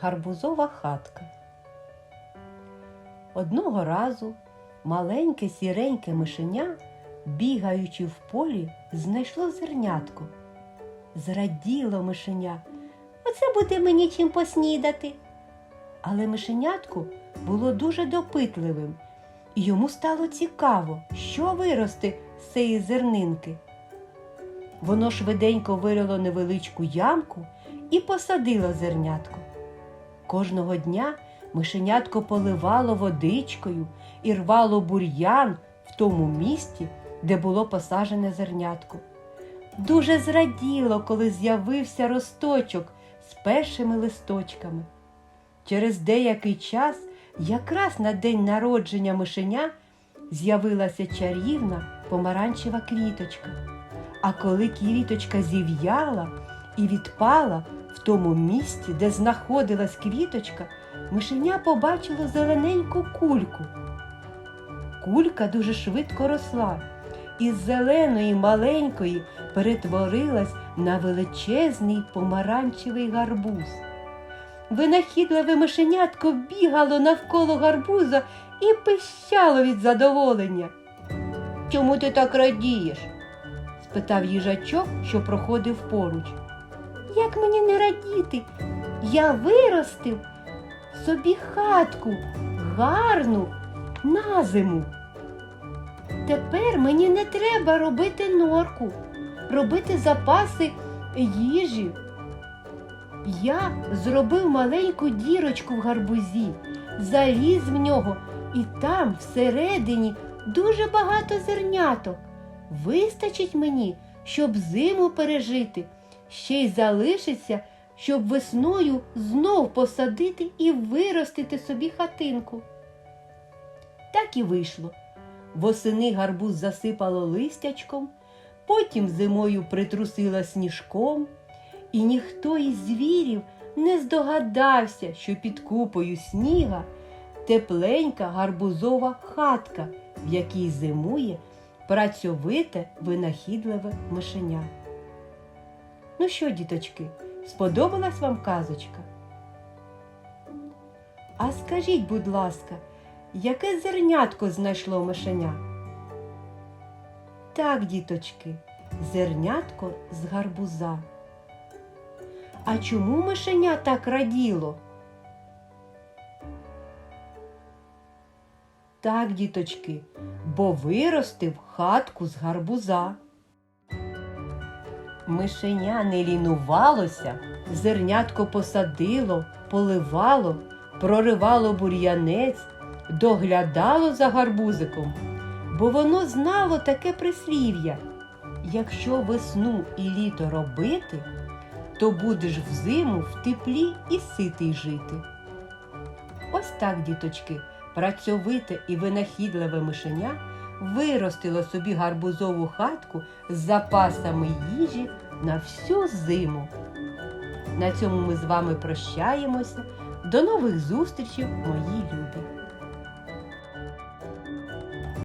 Гарбузова хатка. Одного разу маленьке сіреньке мишеня, бігаючи в полі, знайшло зернятко. Зраділо мишеня. Оце буде мені чим поснідати. Але мишенятко було дуже допитливим, і йому стало цікаво, що виросте з цієї зернинки. Воно швиденько вирило невеличку ямку і посадило зернятко. Кожного дня мишенятко поливало водичкою і рвало бур'ян в тому місці, де було посаджене зернятко. Дуже зраділо, коли з'явився росточок з першими листочками. Через деякий час, якраз на день народження мишеня, з'явилася чарівна помаранчева квіточка. А коли квіточка зів'яла і відпала в тому місці, де знаходилась квіточка, мишеня побачило зелененьку кульку. Кулька дуже швидко росла, і з зеленої маленької перетворилась на величезний помаранчевий гарбуз. Винахідливе мишенятко бігало навколо гарбуза і пищало від задоволення. Чому ти так радієш? спитав їжачок, що проходив поруч. Як мені не радіти? Я виростив собі хатку гарну на зиму. Тепер мені не треба робити норку, робити запаси їжі. Я зробив маленьку дірочку в гарбузі, заліз в нього, і там всередині дуже багато зерняток. Вистачить мені, щоб зиму пережити, ще й залишиться, щоб весною знов посадити і виростити собі хатинку. Так і вийшло. Восени гарбуз засипало листячком, потім зимою притрусила сніжком, і ніхто із звірів не здогадався, що під купою сніга тепленька гарбузова хатка, в якій зимує працьовите винахідливе мишеня. Ну що, діточки, сподобалась вам казочка? А скажіть, будь ласка, яке зернятко знайшло мишеня? Так, діточки, зернятко з гарбуза. А чому мишеня так раділо? Так, діточки, бо виростив хатку з гарбуза. Мишеня не лінувалося, зернятко посадило, поливало, проривало бур'янець, доглядало за гарбузиком, бо воно знало таке прислів'я. Якщо весну і літо робити, то будеш взиму в теплі і ситий жити. Ось так, діточки, працьовите і винахідливе мишеня виростило собі гарбузову хатку з запасами їжі на всю зиму. На цьому ми з вами прощаємося. До нових зустрічей, мої любі!